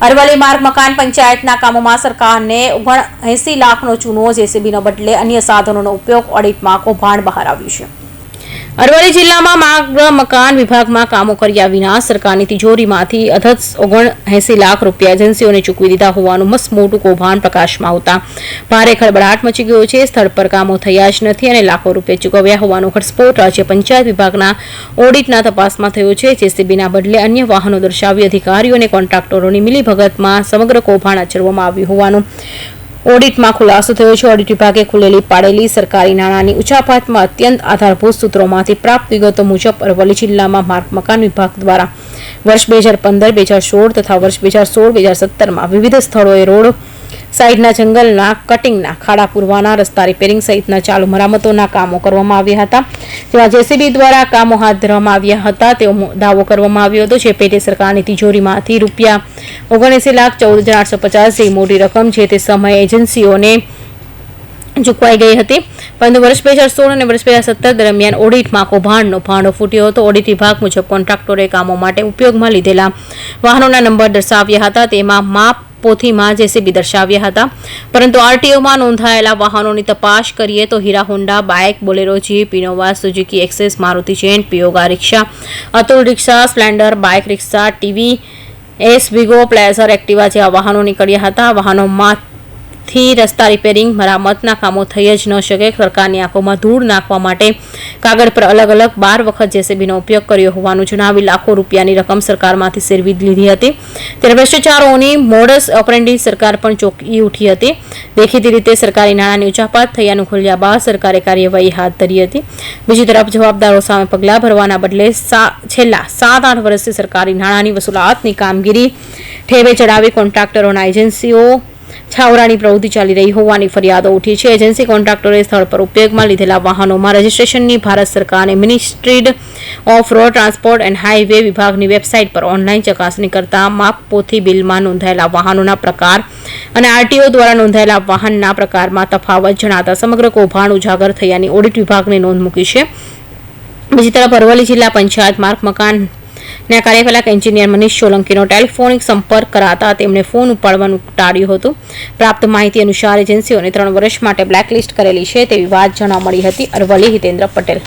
અરવલ્લી માર્ગ મકાન પંચાયતના કામોમાં સરકારને ઓગણ એસી લાખનો ચૂનો જેસીબીનો બદલે અન્ય સાધનોનો ઉપયોગ ઓડિટમાં કૌભાંડ બહાર આવ્યું છે. અરવલ્લી જિલ્લામાં માર્ગ મકાન વિભાગમાં કામો કર્યા વિના સરકારની તિજોરીમાંથી અધત ઓગણ એસી લાખ રૂપિયા એજન્સીઓને ચૂકવી દીધા હોવાનું મસ્ત મોટું કૌભાંડ પ્રકાશમાં આવતા. ભારે ખળબળાટ મચી ગયો છે. સ્થળ પર કામો થયા જ નથી અને લાખો રૂપિયા ચૂકવ્યા હોવાનો ઘટસ્ફોટ રાજ્ય પંચાયત વિભાગના ઓડિટના તપાસમાં થયો છે. જેસીબીના બદલે અન્ય વાહનો દર્શાવી અધિકારીઓ અને કોન્ટ્રાક્ટરોની મિલીભગતમાં સમગ્ર કૌભાંડ આચરવામાં આવ્યું હોવાનું ઓડિટમાં ખુલાસો થયો છે. ઓડિટ વિભાગે ખુલેલી પાડેલી સરકારી નાણાંની ઉચાપાતમાં અત્યંત આધારભૂત સૂત્રોમાંથી પ્રાપ્ત વિગતો મુજબ અરવલ્લી જિલ્લામાં માર્ગ મકાન વિભાગ દ્વારા વર્ષ બે હજાર પંદર, બે હજાર સોળ તથા વર્ષ બે હજાર સોળ, બે હજાર સત્તરમાં વિવિધ સ્થળોએ રોડ સાઈડના જંગલના કટિંગના ખાડા પૂરવાના રસ્તા રિપેરિંગ સહિતના ચાલુ મરામતોના કામો કરવામાં આવ્યા હતા. જેમાં જેસીબી દ્વારા કામો હાથ ધરવામાં આવ્યા હતા. તેવો દાવો કરવામાં આવ્યો હતો જે પેટે સરકારની તિજોરીમાંથી રૂપિયા ઓગણએસી લાખ ચૌદ હજાર આઠસો પચાસ જેવી મોટી રકમ છે તે સમયે એજન્સીઓને ચૂકવાઈ ગઈ હતી. પરંતુ વર્ષ બે હજાર સોળ અને વર્ષ બે હજાર સત્તર દરમિયાન ઓડિટમાં કૌભાંડનો ભાંડો ફૂટ્યો હતો. ઓડિટ વિભાગ મુજબ કોન્ટ્રાક્ટરોએ કામો માટે ઉપયોગમાં લીધેલા વાહનોના નંબર દર્શાવ્યા હતા. તેમાં માપ પોથીમાં જેસીબી દર્શાવ્યા હતા. પરંતુ આરટીઓમાં નોંધાયેલા વાહનોની તપાસ કરીએ તો Hero Honda, bike, Bolero, jeep, Innova, Suzuki Access, Maruti chain, Piaggio rickshaw, Atul rickshaw, Splendor, bike rickshaw, T V, S, Wego, Pleasure, Activa જેવા વાહનો નીકળ્યા હતા. વાહનોમાંથી રસ્તા રિપેરિંગ મરામતના કામો થઈ જ ન શકે. સરકારની આંખોમાં ધૂળ નાખવા માટે કાગળ પર અલગ અલગ બાર વખત જેસીબીનો ઉપયોગ કર્યો હોવાનું જણાવી લાખો રૂપિયાની રકમ સરકારમાંથી સેરવી લીધી હતી. ત્યારે ભ્રષ્ટાચારોની મોડસ ઓપરેન્ડી સરકાર પણ ચોંકી ઉઠી હતી. દેખીતી રીતે સરકારી નાણાંની ઉચાપાત થયાનું ખુલ્યા બાદ સરકારે કાર્યવાહી હાથ ધરી હતી. બીજી તરફ જવાબદારો સામે પગલાં ભરવાના બદલે છેલ્લા સાત આઠ વર્ષથી સરકારી નાણાંની વસૂલાતની કામગીરી ઠેવે ચડાવી કોન્ટ્રાક્ટરોના એજન્સીઓ છાવરાની પ્રવૃત્તિ ચાલી રહી હોવાની ફરિયાદો ઉઠી છે. એજન્સી કોન્ટ્રાક્ટરે સ્થળ પર ઉપયોગમાં લીધેલા વાહનોમાં રજીસ્ટ્રેશનની ભારત સરકારને ministry of road transport and highway વિભાગની વેબસાઇટ પર ઓનલાઈન ચકાસણી કરતા માપપોથી બિલમાં નોંધાયેલા વાહનોના પ્રકાર અને આરટીઓ દ્વારા નોંધાયેલા વાહનના પ્રકારમાં તફાવત જણાતા સમગ્ર કૌભાંડ ઉજાગર થયાની ઓડિટ વિભાગને નોંધ મૂકી છે. બીજી તરફ અરવલ્લી જિલ્લા પંચાયત માર્ગ મકાન ના કાર્યપાલક એન્જિનિયર મનીષ સોલંકીનો ટેલિફોનિક સંપર્ક કરાતા તેમણે ફોન ઉપાડવાનું ટાળ્યું હતું. પ્રાપ્ત માહિતી અનુસાર એજન્સીઓને ત્રણ વર્ષ માટે બ્લેકલિસ્ટ કરેલી છે તેવી વાત જાણવા મળી હતી અરવલ્લી હિતેન્દ્ર પટેલ.